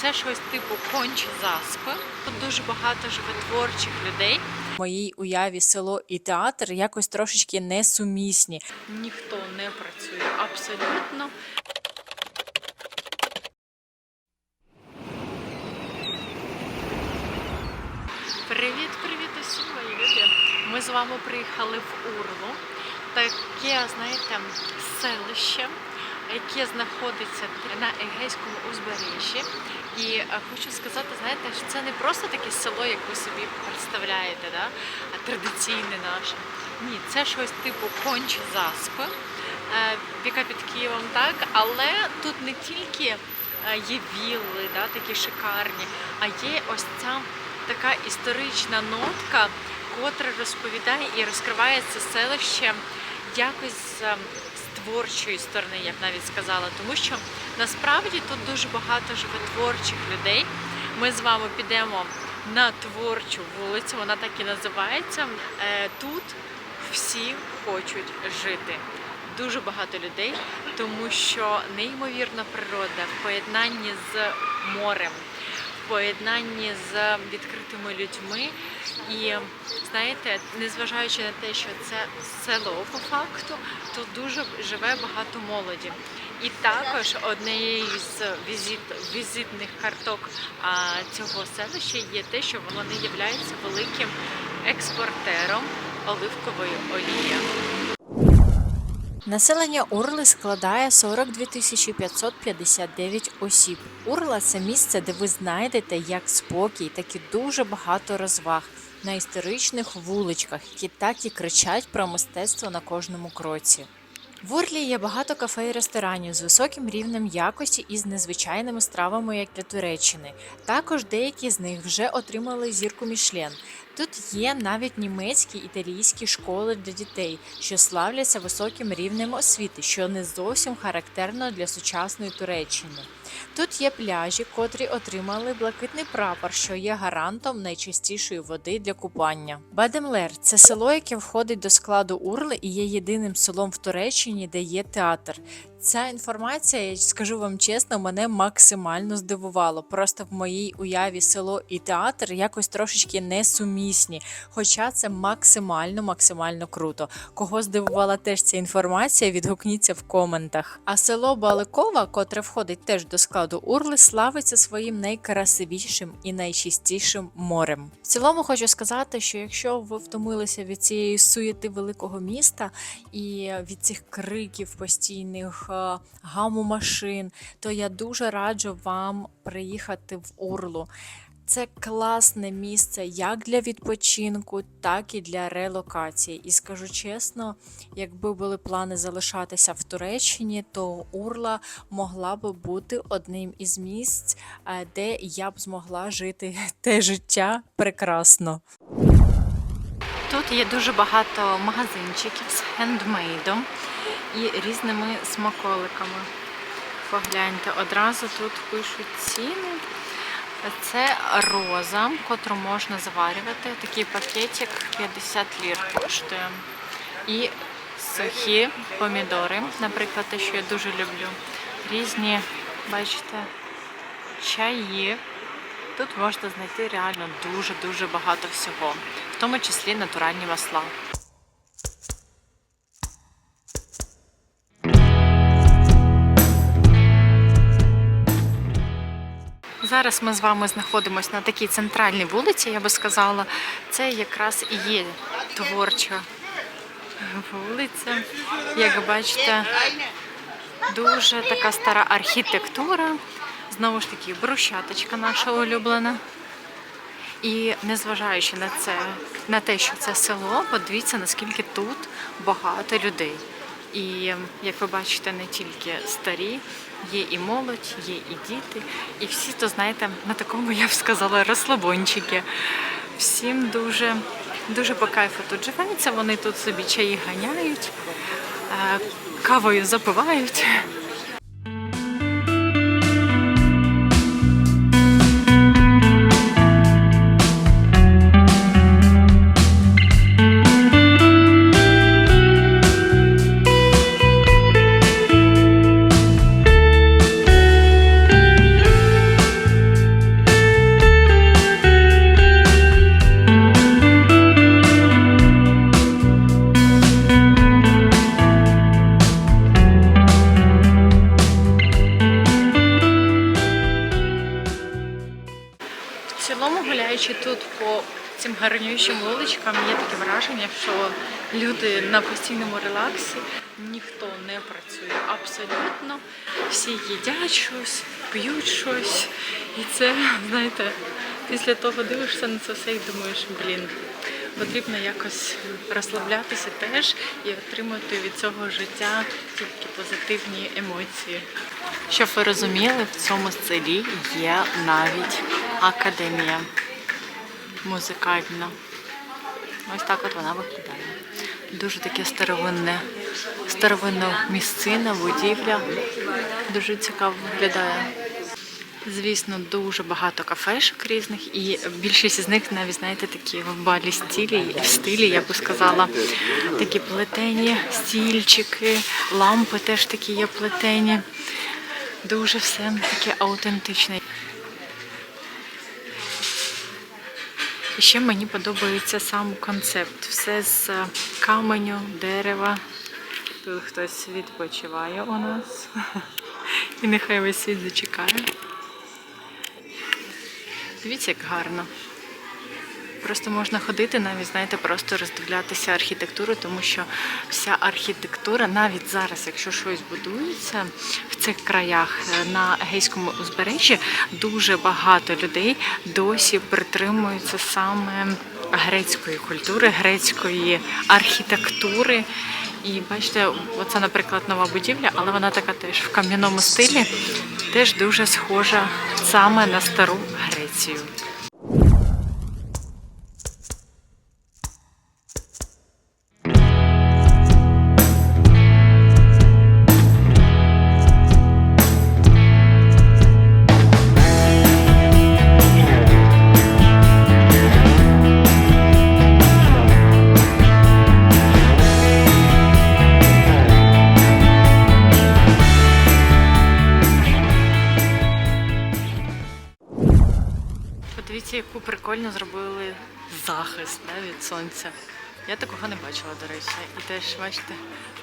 це щось типу конч заспи. Тут дуже багато живе творчих людей. В моїй уяві село і театр якось трошечки несумісні. Ніхто не працює абсолютно. Привіт, привіт усім мої любі. Ми з вами приїхали в Урлу. Таке, знаєте, селище, яке знаходиться на Егейському узбережжі. І е, хочу сказати, знаєте, що це не просто таке село, як ви собі представляєте, да? традиційне наше. Ні, це щось типу конч заспи, е, яка під Києвом, так, але тут не тільки е, є вілли, да, такі шикарні, а є ось ця така історична нотка, котра розповідає і розкриває це селище якось е, з творчої сторони, я б навіть сказала, тому що насправді тут дуже багато живе творчих людей. Ми з вами підемо на творчу вулицю, вона так і називається. Е, Тут всі хочуть жити. Дуже багато людей, тому що неймовірна природа в поєднанні з морем, поєднанні з відкритими людьми. І знаєте, незважаючи на те, що це село по факту, тут дуже живе багато молоді. І також однією з візит, візитних карток а, цього селища є те, що вони являються великим експортером оливкової олії. Населення Урли складає 42 тисячі 559 осіб. Урла це місце, де ви знайдете як спокій, так і дуже багато розваг на історичних вуличках, які так і кричать про мистецтво на кожному кроці. В Урлі є багато кафе і ресторанів з високим рівнем якості і з незвичайними стравами, як для Туреччини. Також деякі з них вже отримали зірку Мішлен. Тут є навіть німецькі італійські школи для дітей, що славляться високим рівнем освіти, що не зовсім характерно для сучасної Туреччини. Тут є пляжі, котрі отримали блакитний прапор, що є гарантом найчистішої води для купання. Бадемлер це село, яке входить до складу Урли і є єдиним селом в Туреччині, де є театр. Ця інформація, я скажу вам чесно, мене максимально здивувало. Просто в моїй уяві село і театр якось трошечки несумісні, хоча це максимально максимально круто. Кого здивувала теж ця інформація, відгукніться в коментах. А село Баликова, котре входить теж до складу Урли, славиться своїм найкрасивішим і найчистішим морем. В цілому хочу сказати, що якщо ви втомилися від цієї суєти великого міста і від цих криків постійних е, гаму машин, то я дуже раджу вам приїхати в Урлу. Це класне місце як для відпочинку, так і для релокації. І скажу чесно, якби були плани залишатися в Туреччині, то Урла могла би бути одним із місць, е, де я б змогла жити те життя прекрасно. Тут є дуже багато магазинчиків з хендмейдом і різними смаколиками. Погляньте, одразу тут пишуть ціни. Це роза, котру можна заварювати. Такий пакетик 50 лір коштує. І сухі помідори, наприклад, те, що я дуже люблю. Різні, бачите, чаї. Тут можна знайти реально дуже-дуже багато всього, в тому числі натуральні масла. Зараз ми з вами знаходимося на такій центральній вулиці, я би сказала. Це якраз і є творча вулиця. Як бачите, дуже така стара архітектура. Знову ж таки, брусчаточка наша улюблена. І незважаючи на це, на те, що це село, подивіться, наскільки тут багато людей. І як ви бачите, не тільки старі, є і молодь, є і діти, і всі, то знаєте, на такому я б сказала розслабончики. Всім дуже, дуже по кайфу тут живеться. Вони тут собі чаї ганяють, е, кавою запивають. Гарнющим вуличкам, є таке враження, що люди на постійному релаксі, ніхто не працює абсолютно. Всі їдять щось, п'ють щось. І це, знаєте, після того дивишся на це все і думаєш, блін, потрібно якось розслаблятися теж і отримати від цього життя тільки позитивні емоції. Щоб ви розуміли, в цьому селі є навіть академія музикальна. Ось так от вона виглядає. Дуже таке старовинне, старовинна місцина, будівля. Дуже цікаво виглядає. Звісно, дуже багато кафешок різних, і більшість з них навіть знаєте такі в балі стилі, в стилі, я би сказала, такі плетені стільчики, лампи теж такі є плетені. Дуже все таке аутентичне. І ще мені подобається сам концепт. Все з е, каменю, дерева. Тут хтось відпочиває у нас. І нехай весь світ зачекає. Дивіться, як гарно. Просто можна ходити, навіть знаєте, просто роздивлятися архітектуру, тому що вся архітектура, навіть зараз, якщо щось будується в цих краях е, на Егейському узбережжі, дуже багато людей досі притримуються саме грецької культури, грецької архітектури. І бачите, оце, наприклад, нова будівля, але вона така теж в кам'яному стилі, теж дуже схожа саме на стару Грецію. Да, від сонця. Я такого не бачила, до речі. І теж, бачите,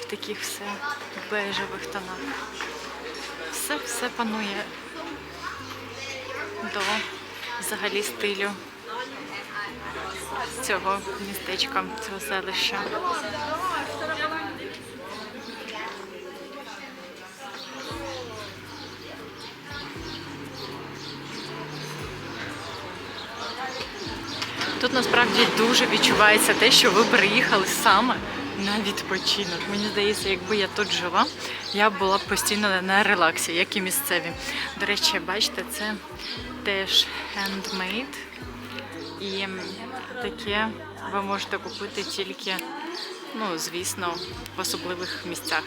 в таких все бежевих тонах. Все все панує до взагалі стилю цього містечка, цього селища. Тут насправді дуже відчувається те, що ви приїхали саме на відпочинок. Мені здається, якби я тут жила, я була б постійно на релаксі, як і місцеві. До речі, бачите, це теж handmade. І таке ви можете купити тільки, ну, звісно, в особливих місцях,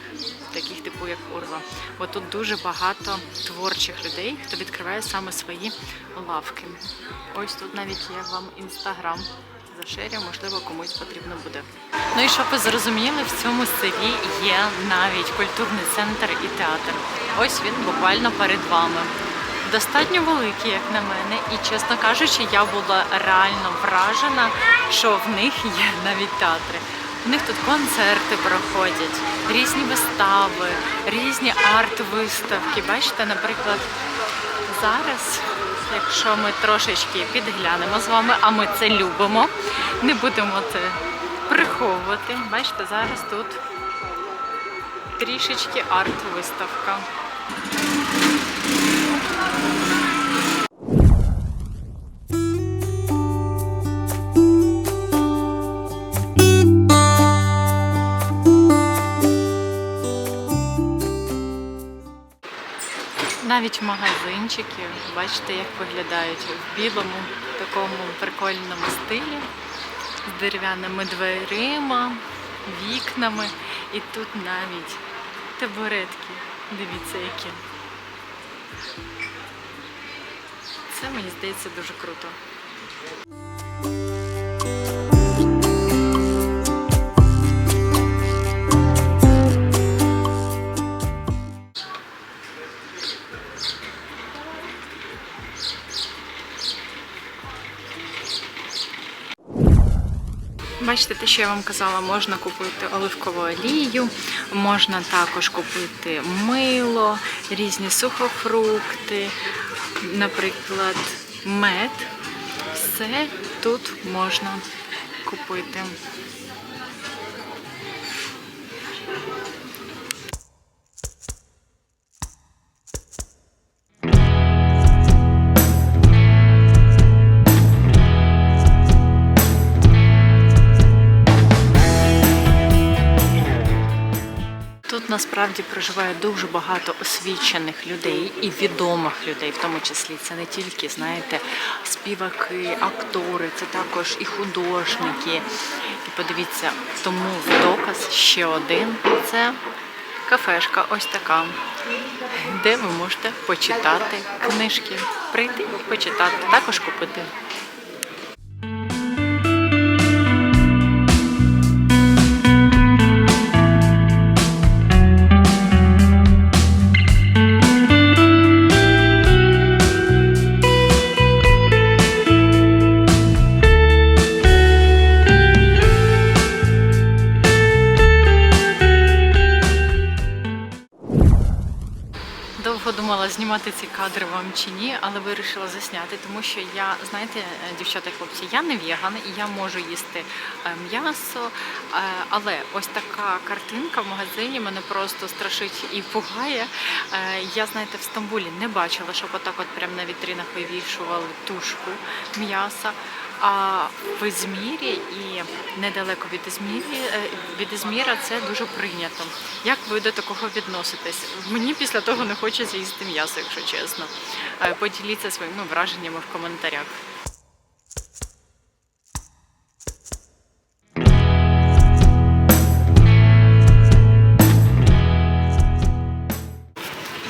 таких типу як Урва. Бо тут дуже багато творчих людей, хто відкриває саме свої лавки. Ось тут навіть є вам інстаграм. Зашерю, можливо, комусь потрібно буде. Ну і щоб ви зрозуміли, в цьому селі є навіть культурний центр і театр. Ось він буквально перед вами. Достатньо великий, як на мене, і чесно кажучи, я була реально вражена, що в них є навіть театри. У них тут концерти проходять, різні вистави, різні арт-виставки. Бачите, наприклад, зараз, якщо ми трошечки підглянемо з вами, а ми це любимо, не будемо це приховувати. Бачите, зараз тут трішечки арт-виставка. Навіть магазинчики, бачите, як виглядають в білому такому прикольному стилі з дерев'яними дверима, вікнами. І тут навіть табуретки. Дивіться, які. Це мені здається дуже круто. Бачите, те, що я вам казала, можна купити оливкову олію, можна також купити мило, різні сухофрукти, наприклад, мед. все тут можна купити. Насправді проживає дуже багато освічених людей і відомих людей, в тому числі це не тільки, знаєте, співаки, актори, це також і художники. І подивіться, тому доказ ще один це кафешка, ось така, де ви можете почитати книжки, прийти і почитати, також купити. Довго думала знімати ці кадри вам чи ні, але вирішила засняти, тому що я, знаєте, е, дівчата і хлопці, я не веган і я можу їсти е, м'ясо. е, Але ось така картинка в магазині мене просто страшить і пугає. Я, знаєте, в Стамбулі не бачила, щоб отак от прямо на вітринах вивішували тушку м'яса. А в Ізмірі і недалеко від Ізмірі, е, від Ізміра це дуже прийнято. Як ви до такого відноситесь? Мені після того не хочеться їсти м'ясо, якщо чесно. Е, Поділіться своїми враженнями в коментарях.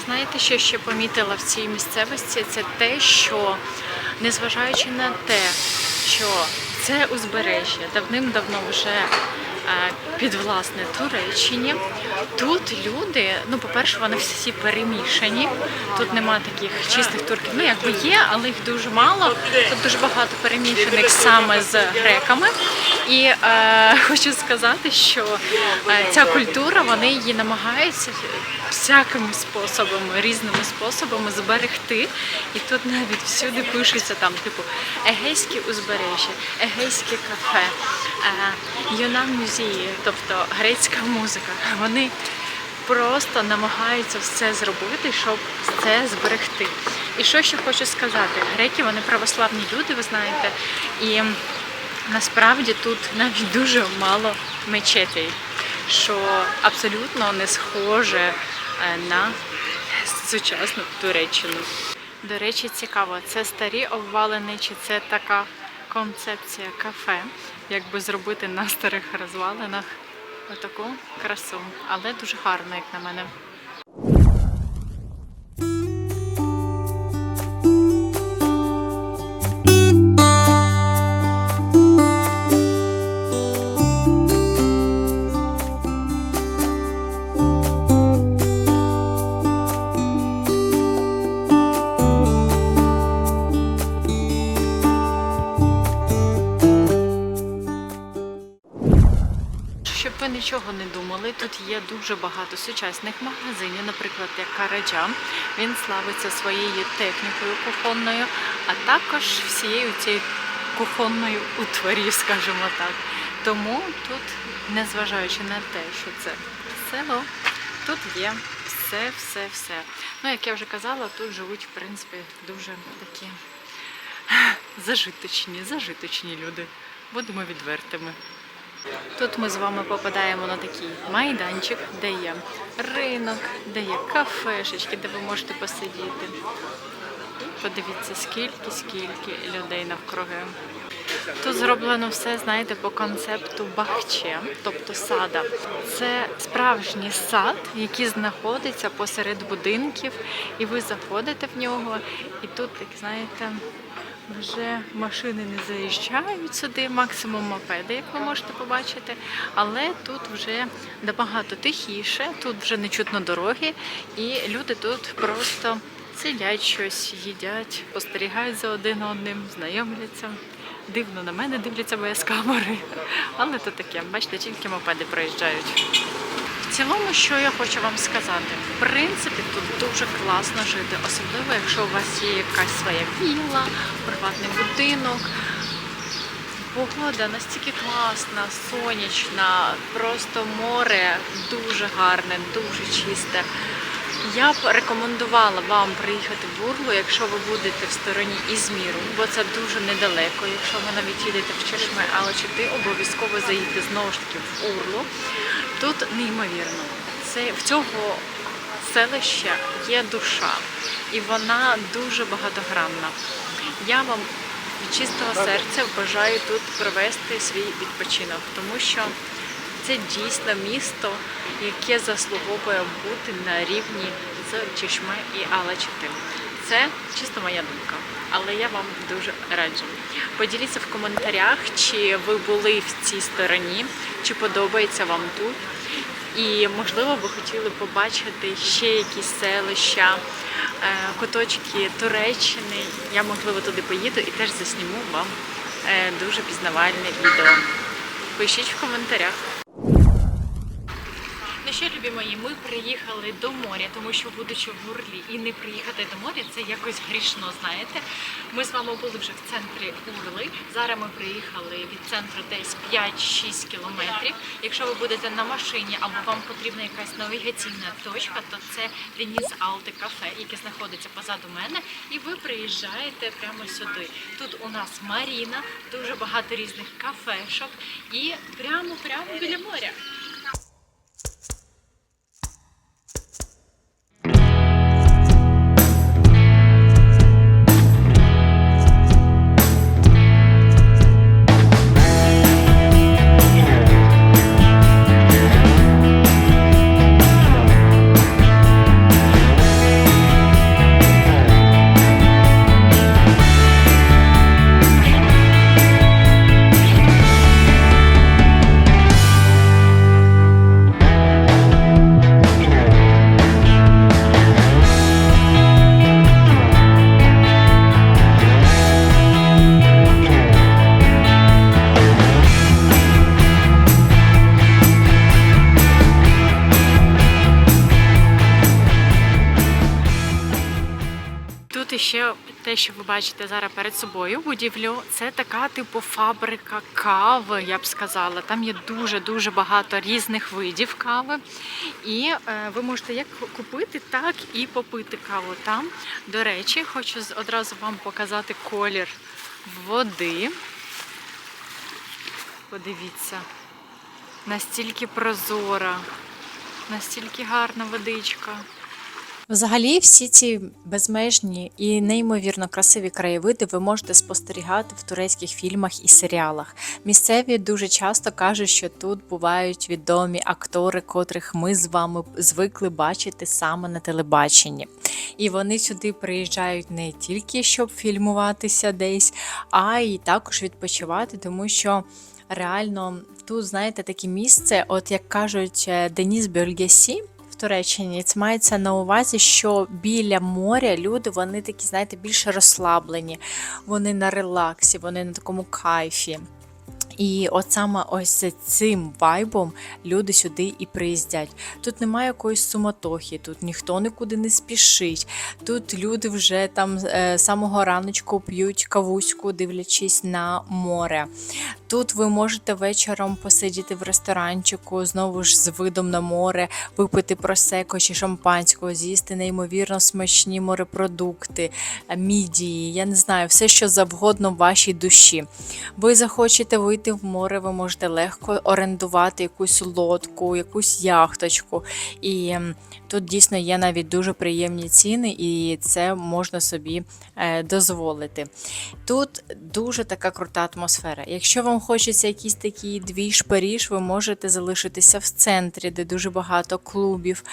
Знаєте, що ще помітила в цій місцевості? Це те, що незважаючи на те, що це узбережжя давним-давно вже е, підвласне Туреччині. Тут люди, ну, по-перше, вони всі перемішані. Тут нема таких чистих турків. Ну, якби є, але їх дуже мало. Тут дуже багато перемішаних саме з греками. І е, хочу сказати, що е, ця культура, вони її намагаються всякими способами, різними способами зберегти. І тут навіть всюди пишеться там, типу, егейське узбережжя, егейське кафе, е, Юнан музеї, тобто грецька музика. Вони просто намагаються все зробити, щоб це зберегти. І що ще хочу сказати? Греки вони православні люди, ви знаєте, і насправді тут навіть дуже мало мечетей, що абсолютно не схоже е, на сучасну Туреччину. До речі, цікаво, це старі обвалини, чи це така концепція кафе, якби зробити на старих розвалинах отаку красу, але дуже гарно, як на мене. Нічого не думали, тут є дуже багато сучасних магазинів, наприклад, як Караджа. Він славиться своєю технікою кухонною, а також всією цією кухонною утворів, скажімо так. Тому тут, незважаючи на те, що це село, тут є все, все, все. Ну, як я вже казала, тут живуть, в принципі, дуже такі зажиточні, зажиточні люди. Будемо відвертими. Тут ми з вами попадаємо на такий майданчик, де є ринок, де є кафешечки, де ви можете посидіти. Подивіться, скільки, скільки людей навкруги. Тут зроблено все, знаєте, по концепту бахче, тобто сада. Це справжній сад, який знаходиться посеред будинків, і ви заходите в нього, і тут, як знаєте, вже машини не заїжджають сюди, максимум мопеди, як ви можете побачити. Але тут вже набагато тихіше, тут вже не чутно дороги, і люди тут просто сидять щось, їдять, спостерігають за один одним, знайомляться. Дивно на мене дивляться без камери. Але то таке, бачите, тільки мопеди проїжджають. Цілому, що я хочу вам сказати, в принципі, тут дуже класно жити, особливо якщо у вас є якась своя вілла, приватний будинок, Погода настільки класна, сонячна, просто море дуже гарне, дуже чисте. Я б рекомендувала вам приїхати в Урлу, якщо ви будете в стороні Ізміру, бо це дуже недалеко. Якщо ви навіть їдете в Чешме Алчити, обов'язково заїдьте знову ж таки в Урлу. Тут неймовірно. Це в цього селища є душа, і вона дуже багатогранна. Я вам від чистого серця бажаю тут провести свій відпочинок, тому що це дійсно місто, яке заслуговує бути на рівні з Чешме і Алачити. Це чисто моя думка, але я вам дуже раджу. Поділіться в коментарях, чи ви були в цій стороні, чи подобається вам тут. І можливо ви хотіли побачити ще якісь селища, е, куточки Туреччини. Я можливо туди поїду і теж засніму вам е, дуже пізнавальне відео. Пишіть в коментарях. Що, любі мої, ми приїхали до моря, тому що будучи в Урлі і не приїхати до моря, це якось грішно, знаєте. Ми з вами були вже в центрі Урли. Зараз ми приїхали від центру десь 5-6 кілометрів. Якщо ви будете на машині або вам потрібна якась навігаційна точка, то це Деніс Алте кафе, яке знаходиться позаду мене, і ви приїжджаєте прямо сюди. Тут у нас Маріна, дуже багато різних кафешок і прямо прямо біля моря. Те, що ви бачите зараз перед собою, будівлю, це така типу фабрика кави, я б сказала. Там є дуже дуже багато різних видів кави. І е, ви можете як купити, так і попити каву там. До речі, хочу одразу вам показати колір води. Подивіться, настільки прозора, настільки гарна водичка. Взагалі, всі ці безмежні і неймовірно красиві краєвиди ви можете спостерігати в турецьких фільмах і серіалах. Місцеві дуже часто кажуть, що тут бувають відомі актори, котрих ми з вами звикли бачити саме на телебаченні. І вони сюди приїжджають не тільки щоб фільмуватися десь, а й також відпочивати, тому що реально тут, знаєте, таке місце, от як кажуть е, Деніс Бельгесі. Туреччині це мається на увазі, що біля моря люди вони такі, знаєте, більше розслаблені, вони на релаксі, вони на такому кайфі. І от саме ось цим вайбом люди сюди і приїздять. Тут немає якоїсь суматохи, тут ніхто нікуди не спішить. Тут люди вже там е, з самого раночку п'ють кавуську, дивлячись на море. Тут ви можете вечором посидіти в ресторанчику, знову ж з видом на море, випити просеко чи шампанського, з'їсти неймовірно смачні морепродукти, е, мідії, я не знаю, все, що завгодно вашій душі. Ви захочете вийти в море, ви можете легко орендувати якусь лодку, якусь яхточку. І тут дійсно є навіть дуже приємні ціни, і це можна собі е, дозволити. Тут дуже така крута атмосфера. Якщо вам хочеться якийсь такий двіж Паріж, ви можете залишитися в центрі, де дуже багато клубів,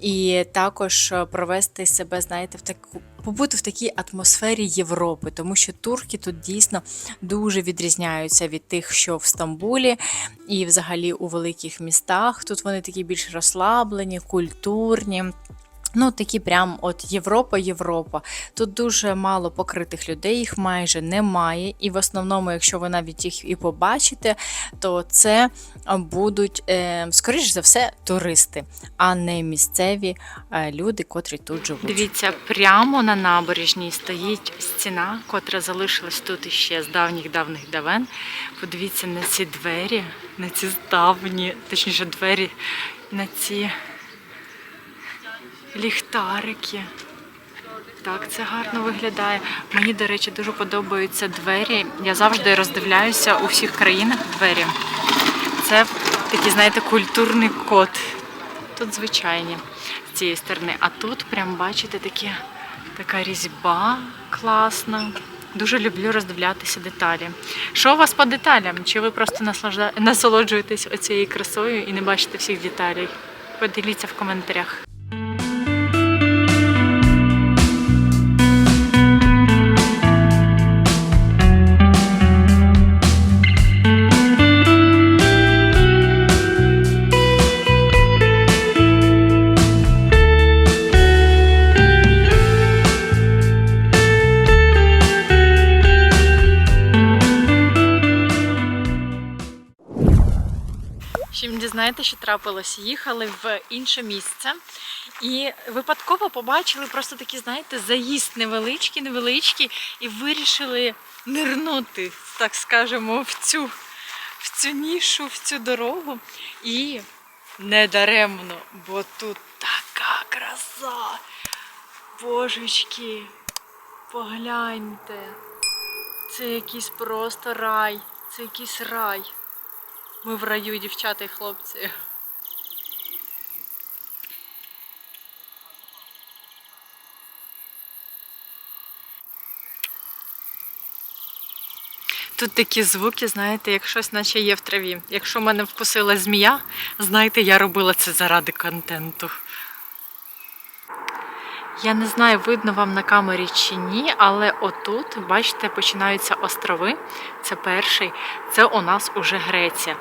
і також е, провести себе, знаєте, в таку побути в такій атмосфері Європи, тому що турки тут дійсно дуже відрізняються від тих, що в Стамбулі і взагалі у великих містах. Тут вони такі більш розслаблені, культурні. Ну, такі прям от Європа, Європа. Тут дуже мало покритих людей, їх майже немає. І в основному, якщо ви навіть їх і побачите, то це будуть, е, скоріш за все, туристи, а не місцеві е, люди, котрі тут живуть. Дивіться, прямо на набережній стоїть стіна, котра залишилась тут іще з давніх давних давен. Подивіться на ці двері, на ці ставні, точніше, двері, на ці ліхтарики. Так, це гарно виглядає. Мені, до речі, дуже подобаються двері. Я завжди роздивляюся у всіх країнах двері. Це такий, знаєте, культурний код. Тут звичайні з цієї сторони. А тут прям бачите такі, така різьба класна. Дуже люблю роздивлятися деталі. Що у вас по деталям? Чи ви просто насолоджуєтесь оцією красою і не бачите всіх деталей? Поділіться в коментарях. Чим дізнаєте, що трапилось? Їхали в інше місце і випадково побачили просто такий, знаєте, заїзд невеличкий, невеличкий, і вирішили нирнути, так скажемо, в цю, в цю нішу, в цю дорогу. І не даремно, бо тут така краса. Божечки, погляньте. Це якийсь просто рай. Це якийсь рай. Ми в раю, дівчата і хлопці. Тут такі звуки, знаєте, як щось наче є в траві. Якщо мене вкусила змія, знаєте, я робила це заради контенту. Я не знаю, видно вам на камері чи ні, але отут, бачите, починаються острови. Це перший, це у нас уже Греція.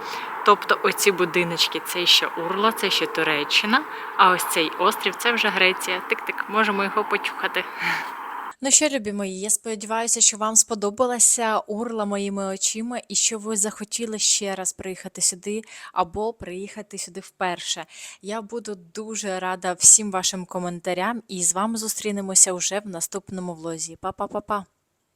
Тобто оці будиночки це ще Урла, це ще Туреччина, а ось цей острів це вже Греція. Тик-тик, можемо його почухати. Ну що, любі мої, я сподіваюся, що вам сподобалася урла моїми очима і що ви захотіли ще раз приїхати сюди або приїхати сюди вперше. Я буду дуже рада всім вашим коментарям і з вами зустрінемося вже в наступному влозі. Па-па-па-па!